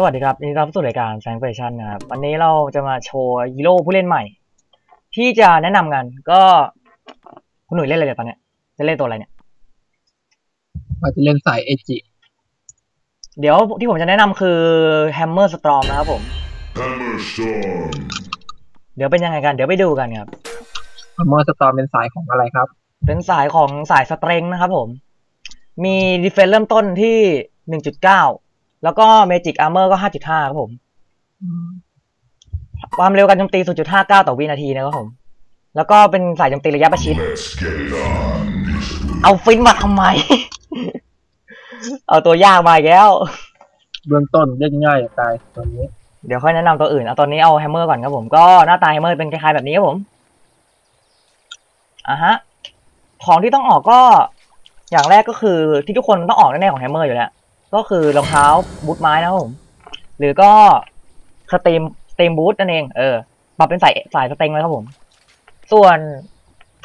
สวัสดีครับยินดีต้อนรับสู่รายการแซงเฟชั่นนะครับวันนี้เราจะมาโชว์ฮีโร่ผู้เล่นใหม่ ที่จะแนะนำกัน ก็คุณหนุ่ยเล่นอะไรเนี่ยตอนเนี้ยจะเล่นตัวอะไรเนี่ยว่าจะเล่นสายเอจิเดี๋ยวที่ผมจะแนะนำคือ Hammer Storm นะครับผม Hammer Storm. เดี๋ยวเป็นยังไงกัน เดี๋ยวไปดูกันครับมอสตอมเป็นสายของอะไรครับ เป็นสายของสายสเตรงนะครับผม มีดีเฟนเริ่มต้นที่1.9 แล้วก็ Magic Armor ก็5.5ครับผม ความเร็วการโจมตี0.59ต่อวินาทีนะครับผม แล้วก็เป็นสายโจมตีระยะประชิด Let's get it on. เอาฟินมาทำไม เอาตัวยากมาอีกแล้ว เบื้องต้นเล่นง่ายจะตายตัวนี้ เดี๋ยวค่อยแนะนำตัวอื่น เอาตอนนี้เอาแฮมเมอร์ก่อนครับผม ก็หน้าตาแฮมเมอร์เป็นคล้ายๆแบบนี้ครับผมอะฮะ ของที่ต้องออกก็ อย่างแรกก็คือที่ทุกคนต้องออกแน่ๆของแฮมเมอร์อยู่แล้ว ก็คือรองเท้าบูทไม้นะครับผม หรือก็สเตมสเตมบูทนั่นเองเออปรับเป็นสายสายสเต็งเลยครับผม ส่วน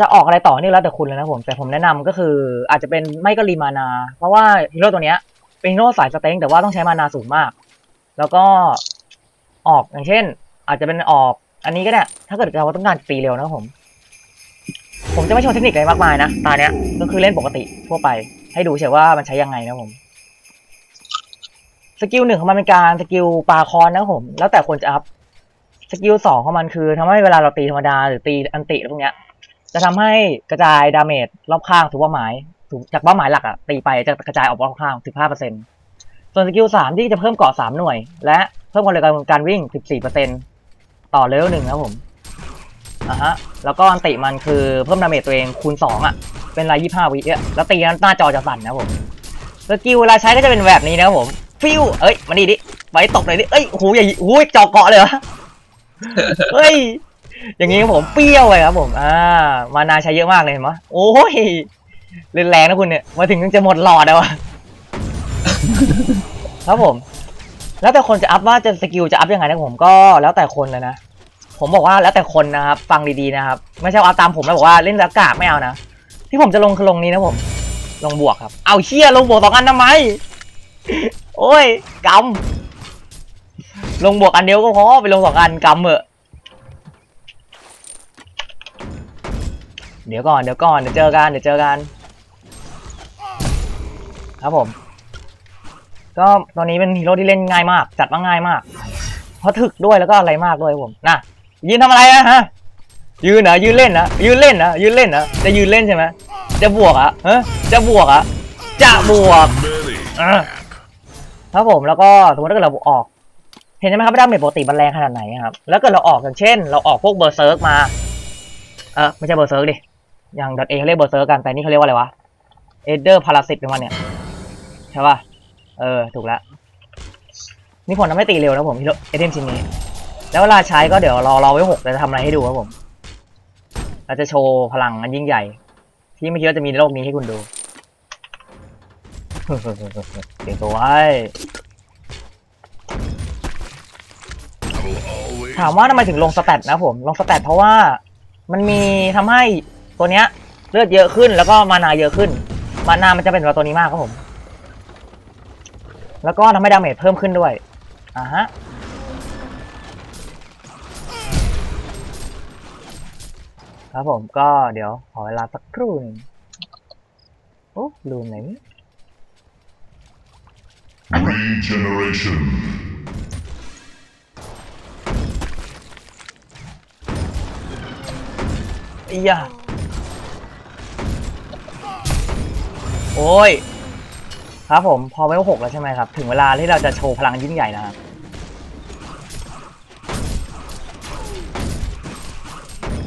จะออกอะไรต่อนี่แล้วแต่คุณเลยนะผมแต่ผมแนะนำก็คืออาจจะเป็นไม่ก็รีมานา เพราะว่าฮีโร่ตัวเนี้ยเป็นฮีโร่สายสเต็งแต่ว่าต้องใช้มานาสูงมาก แล้วก็ออกอย่างเช่น อาจจะเป็นออกอันนี้ก็ได้ถ้าเกิดเราต้องการตีเร็วนะครับผม ผมจะไม่โชว์เทคนิคอะไรมากมายนะตาเนี้ยก็คือเล่นปกติทั่วไป ให้ดูเฉยว่ามันใช้ยังไงนะผม สกิลหนึ่งของมันเป็นการสกิลปาคอนนะครับผม แล้วแต่คนจะอัพ สกิลสองของมันคือทำให้เวลาเราตีธรรมดาหรือตีอันติพวกเนี้ย จะทำให้กระจายดาเมจรอบข้างถูกเป้าหมายถูกจากเป้าหมายหลักอะตีไปจะกระจายออกรอบข้าง15%ส่วนสกิลสามที่จะเพิ่มเกาะสามหน่วย และเพิ่มความเร็วการการวิ่ง14%ต่อเลเวลหนึ่งนะครับผมอะฮะ แล้วก็อันติมันคือเพิ่มดาเมจตัวเองคูณสองอะเป็นรายยี่ห้าวิเอะแล้วตีนั้นหน้าจอจะสั่นนะผมสกิลเวลาใช้ก็จะเป็นแบบนี้นะครับผม ฟิวเอ้ยมาดีดิไปตบเลยดิเอ้ยโอ้โหอย่าโอ้ยจอเกาะเลยเหรอเฮ้ยอย่างงี้ครับผมเปรี้ยวเลยครับผมอ่ามานาใช้เยอะมากเลยเห็นไหมโอ้ยเล่นแรงนะคุณเนี่ยมาถึงจะหมดหลอดแล้วอะครับผม แล้วแต่คนจะอัพว่าจะสกิลจะอัพยังไงนะผมก็แล้วแต่คนเลยนะผมบอกว่าแล้วแต่คนนะครับฟังดีๆนะครับไม่ใช่ว่าเอาตามผมแล้วบอกว่าเล่นแล้วกากไม่เอานะที่ผมจะลงคือลงนี้นะผมลงบวกครับ เอาเชี่ยลงบวกสองอันทำไม โอ้ยกำลงบวกอันเดียวก็พอไปลงสองอันกำเหอะเดี๋ยวก่อนเดี๋ยวก่อนเดี๋ยวเจอกันเดี๋ยวเจอกัน ครับผม ก็ตอนนี้เป็นฮีโร่ที่เล่นง่ายมาก จัดว่าง่ายมาก เพราะถึกด้วยแล้วก็อะไรมากด้วยครับผมนะยืนทำอะไรนะฮะยืนนะยืนเล่นนะยืนเล่นนะยืนเล่นนะจะยืนเล่นใช่ไหมจะบวกอะฮะจะบวกอะจะบวก Belly. อะ ครับผมแล้วก็สมมติถ้าเกิดเราออก เห็นไหมครับว่าดาเมจปกติมันแรงขนาดไหนครับแล้วเกิดเราออกอย่างเช่น เราออกพวกเบอร์เซิร์กมาเออไม่ใช่เบอร์เซิร์กดิอย่างดอทเอเขาเรียกเบอร์เซิร์กกันแต่นี่เขาเรียกว่าอะไรวะเอเดอร์พาราสิตเป็นวันเนี่ยใช่ป่ะเออถูกแล้วนี่ผลทำให้ตีเร็วนะผมที่เอเทมชิ้นนี้ แล้วเวลาใช้ก็เดี๋ยวรอรอไว้หกจะทำอะไรให้ดูครับผมเราจะโชว์พลังอันยิ่งใหญ่ ที่ไม่คิดว่าจะมีในโลกนี้ให้คุณดู เตรียมตัวไว้ ถามว่าทำไมถึงลงสแตทนะผม ลงสแตทเพราะว่ามันมีทำให้ตัวเนี้ย เลือดเยอะขึ้นแล้วก็มานาเยอะขึ้น มานามันจะเป็นกับตัวนี้มากครับผม แล้วก็ทำให้ดาเมจเพิ่มขึ้นด้วย อ่าฮะครับผมก็เดี๋ยวขอเวลาสักครู่หนึงโอ้ลืมไหนนี่ regeneration. อียะโอ้ย ครับผมพอเวลหกแล้วใช่ไหมครับ ถึงเวลาที่เราจะโชว์พลังยิ่งใหญ่แล้วครับ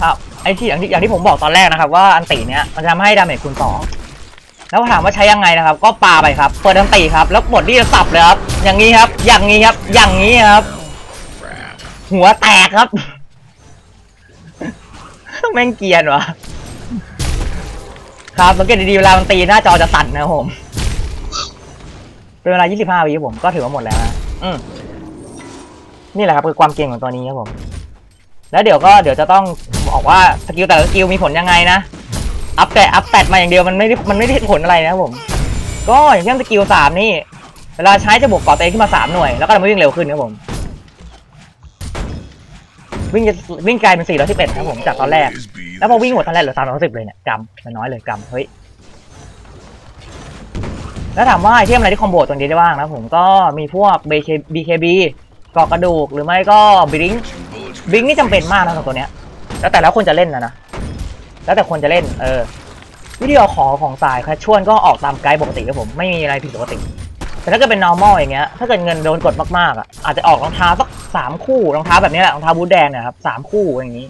ครับไอที่อย่างที่อย่างที่ผมบอกตอนแรกนะครับ ว่าอันติเนี้ยมันจะทำให้ดาเมจคูณสอง แล้วถามว่าใช้ยังไงนะครับ ก็ปาไปครับ เปิดอันติครับ แล้วกดที่จะสับเลยครับ อย่างนี้ครับ อย่างนี้ครับ อย่างนี้ครับ หัวแตกครับ แม่งเกรียนวะครับสังเกตดีๆเวลามันตีหน้าจอจะสั่นนะผม เป็นเวลา 25วิผม ก็ถือว่าหมดแล้วนะอืมนี่แหละครับคือความเก่งของตัวนี้ครับผม แล้วเดี๋ยวก็เดี๋ยวจะต้องบอกว่าสกิลแต่ละสกิลมีผลยังไงนะ อัพแต่อัพแตดมาอย่างเดียวมันไม่ได้มันไม่ได้ผลอะไรนะครับผม ก็อย่างเช่นสกิลสามนี่ เวลาใช้จะบวกเกาะตัวเองขึ้นมาสามหน่วย แล้วก็ทำให้วิ่งเร็วขึ้นครับผม วิ่งจะวิ่งไกลเป็นสี่ร้อยสิบเอ็ดครับผมจากตอนแรก แล้วพอวิ่งหมดตอนแรกเหลือสามร้อยสิบเลยเนี่ยกำมันน้อยเลยกำเฮ้ยแล้วถามว่าไอเทมอะไรที่คอมโบตัวนี้ได้บ้างนะผมก็มีพวก BK BKB เกาะกระดูกหรือไม่ก็บลิงบลิงนี่จำเป็นมากนะสำหรับตัวเนี้ยแล้วแต่แล้วคนจะเล่นนะนะ แล้วแต่คนจะเล่น เออ วิธีเอาของของสายแคชชวลก็ออกตามไกด์ปกติครับผม ไม่มีอะไรผิดปกติ แต่ถ้าเกิดเป็น normal อย่างเงี้ย ถ้าเกิดเงินโดนกดมากๆอะ อาจจะออกรองเท้าสักสามคู่ รองเท้าแบบนี้แหละ รองเท้าบูทแดงนี่ยครับสามคู่อย่างนี้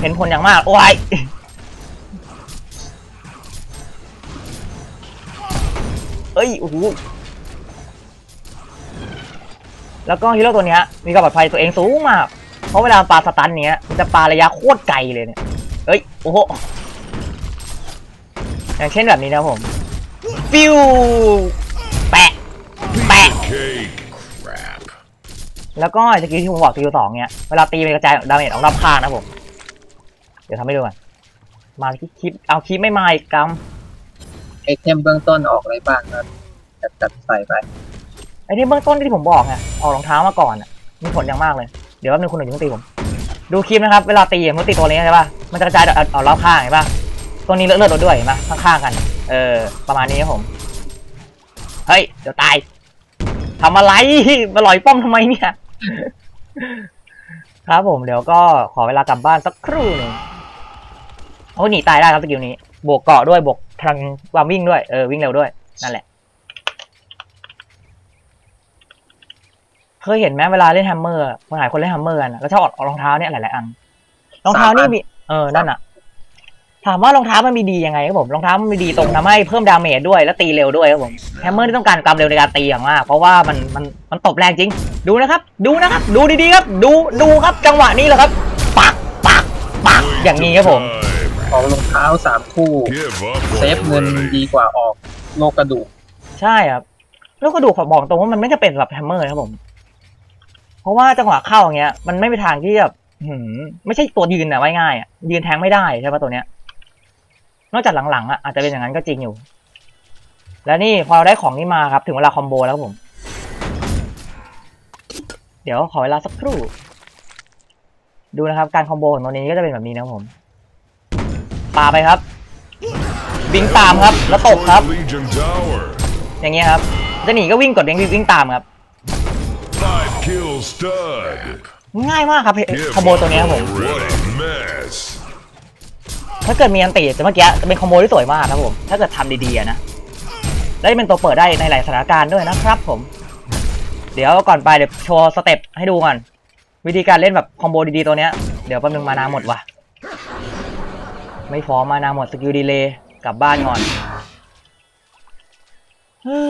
เห็นผลอย่างมาก โอ้ยเอ้ย โอ้โห แล้วก็ฮีโร่ตัวเนี้ยมีความปลอดภัยตัวเองสูงมาก เพราะเวลาปาสตันเนี้ยมันจะปาระยะโคตรไกลเลยเนี่ย เอ้ย โอ้โห อย่างเช่นแบบนี้นะครับผม ฟิวแปะ แปะ cake. Crap. แล้วก็สกิลที่ผมบอกสกิลสองเนี่ย เวลาตีมันกระจายดาเมจออกรอบข้างนะผม เดี๋ยวทำให้ดูก่อนมาที่คลิป เอาคลิปไม่มาอีกกำไอเทมเบื้องต้นออกอะไรบ้างครับจัดจัดใส่ไป ไอ้ที่เบื้องต้นที่ผมบอกไงออกรองเท้ามาก่อนอะมีผลอย่างมากเลย เดี๋ยวแป๊บนึงคุณหนุ่มอย่าเพิ่งตีผม ดูคลิปนะครับ เวลาตีมันตีตัวนี้ใช่ป่ะ มันจะกระจายออกออกรอบข้างเห็นป่ะตัวนี้เลือดเลือดลดด้วยเห็นปะข้างๆกัน เออ ประมาณนี้ครับผม เฮ้ย เดี๋ยวตาย ทำอะไร มาลอยป้อมทำไมเนี่ย ครับผม เดี๋ยวก็ขอเวลากลับบ้านสักครู่หนึ่งโอ้หนีตายได้ครับสกิลนี้ บวกเกาะด้วย บวกทางความวิ่งด้วย เออ วิ่งเร็วด้วย นั่นแหละ เคยเห็นไหมเวลาเล่นแฮมเมอร์ คนหลายคนเล่นแฮมเมอร์กันะก็ชอบเอารองเท้าเนี่ยหลายๆอัน รองเท้านี่มี เออนั่นอะถามว่ารองเท้ามันมีดียังไงครับผมรองเท้ามันมีดีตรงทำให้เพิ่มดาเมจด้วยแล้วตีเร็วด้วยครับผมแฮมเมอร์ที่ต้องการความเร็วในการตีอย่างมากเพราะว่ามันมันมันตบแรงจริง ดูนะครับ ดูนะครับ ดูดีๆครับ ดูดูครับ จังหวะนี้แหละครับปักปักปักอย่างนี้ครับผม Time. ออกรองเท้าสามคู่ Give up เซฟเงิน already. ดีกว่าออกโลกกระดูกใช่ครับแล้วก็ดูขอบอกตรงว่ามันไม่จะเป็นสำหรับแฮมเมอร์นะครับผม เพราะว่าจังหวะเข้าอย่างเงี้ย มันไม่มีทางที่แบบหืม ไม่ใช่ตัวยืนอะไว้ง่ายอะยืนแทงไม่ได้ใช่ปะตัวเนี้ย นอกจากหลังๆอะอาจจะเป็นอย่างนั้นก็จริงอยู่ และนี่พอเราได้ของนี้มาครับ ถึงเวลาคอมโบแล้วครับผม เดี๋ยวขอเวลาสักครู่ ดูนะครับการคอมโบของตัวนี้ก็จะเป็นแบบนี้นะครับผมปาไปครับบิงตามครับ แล้วตกครับ อย่างเงี้ยครับ จะหนีก็วิ่งกดเด้งวิ่งตามครับ ง่ายมากครับ Give คอมโบตัวเนี้ยครับผม up What a mess. ถ้าเกิดมีอันติจะเมื่อกี้จะเป็นคอมโบที่สวยมากครับผม ถ้าเกิดทำดีๆอะนะแล้วเป็นตัวเปิดได้ในหลายสถานการณ์ด้วยนะครับผม เดี๋ยวก่อนไปเดี๋ยวโชว์สเต็ปให้ดูก่อน วิธีการเล่นแบบคอมโบดีๆตัวเนี้ยเดี๋ยวแป๊บนึงมานาหมดว่ะ ไม่ฟอร์มมานาหมดสกิลดีเลย์กลับบ้านก่อน เฮ้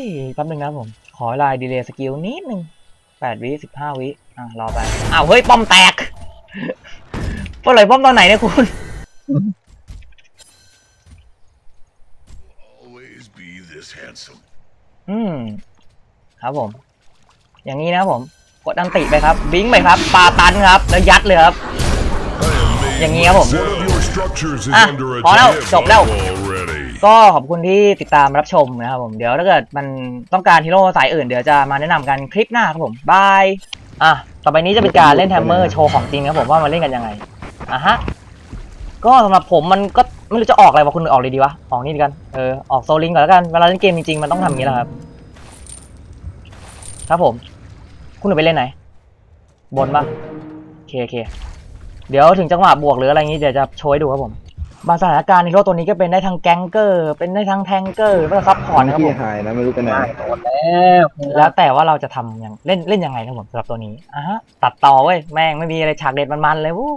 ยแป๊บนึงนะครับผม ขอเวลาดีเลย์สกิลนิดนึง แปดวิสิบห้าวิอะรอไปอ้าวเฮ้ยป้อมแตกป้อมเลยป้อมตอนไหนเนี่ยคุณ Always be this handsome. อืมครับผม อย่างนี้นะครับผม กดอันติไปครับ บิงค์ไปครับปาตันครับ แล้วยัดเลยครับ I am made อย่างนี้ครับผม One of your structures is อะ under พอแล้ว attack จบแล้ว already. ก็ขอบคุณที่ติดตามรับชมนะครับผมเดี๋ยวถ้าเกิดมันต้องการฮีโร่สายอื่นเดี๋ยวจะมาแนะนำกันคลิปหน้าครับผมบายอะต่อไปนี้จะเป็นการเล่นแฮมเมอร์โชว์ของจริงครับผมว่ามาเล่นกันยังไงอะฮะก็สำหรับผมมันก็ไม่รู้จะออกอะไรวะคุณออกเลยดีวะออกนี่ดีกันเออออกโซลิงก่อนแล้วกันเวลาเล่นเกมจริงๆมันต้องทำอย่างนี้แหละครับครับผม คุณหนูไปเล่นไหน บนปะโอเคโอเค เดี๋ยวถึงจังหวะบวกหรืออะไรอย่างนี้เดี๋ยวจะโชว์ให้ดูครับผม บางสถานการณ์ฮีโร่ตัวนี้ก็เป็นได้ทั้งแก๊งเกอร์ เป็นได้ทั้งแทงเกอร์แล้วก็ซับพอร์ตนะครับผที่มหายนะไม่รู้ไปไหนได้หมดแล้วแล้วแต่ว่าเราจะทำอย่างเล่นเล่นยังไงนะครับผมสำหรับตัวนี้อะฮะตัดต่อเว้ยแม่งไม่มีอะไรฉากเด็ดมันๆเลยวู้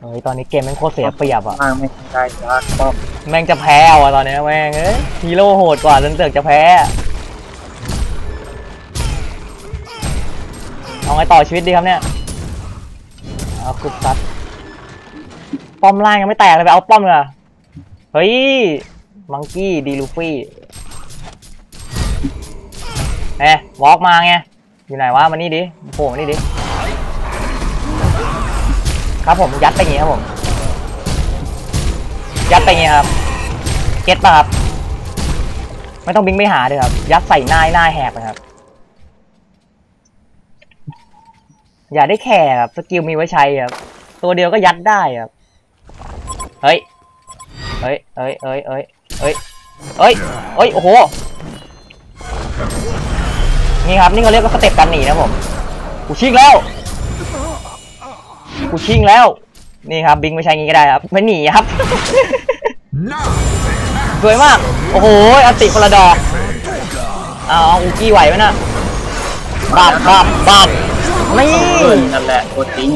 เฮ้ยตอนนี้เกมแม่งโคตรเสียเปรียบอะ มากไม่ได้ละก็แม่งจะแพ้ว่ะตอนเนี้ยแม่งเอ้ยฮีโร่โหดกว่าจนเสือกจะแพ้เอาไงต่อชีวิตดีครับเนี่ยเอาคุดซัด ป้อมล่างยังไม่แตกเลยไปเอาป้อมเลยเฮ้ย มังกี้ดีลูฟี่เอ๊ะวอล์กมาไง อยู่ไหนวะมานี่ดิโผล่มานี่ดิ ครับผมยัดไปงี้ครับผม ยัดไปงี้ครับ เก็ตป่ะครับ ไม่ต้องบิงไม่หาด้วยครับ ยัดใส่หน้าหน้าแหกเลยครับ อย่าได้แข่ครับ สกิลมีไว้ใช้ครับ ตัวเดียวก็ยัดได้ครับ เฮ้ย เฮ้ย เฮ้ย เฮ้ย เฮ้ย เฮ้ย เฮ้ย เฮ้ย โอ้โห นี่ครับ นี่เขาเรียกว่าสเต็ปการหนีนะผม กูชิงแล้ว กูชิงแล้ว นี่ครับ บิงไม่ใช่งี้ก็ได้ครับ ไม่หนีครับ สวยมาก โอ้โหอัติคนละดอกเอาเอาอูกี้ไหวไหมนะบับบับบับนี่นนั่นแหละตัวจริง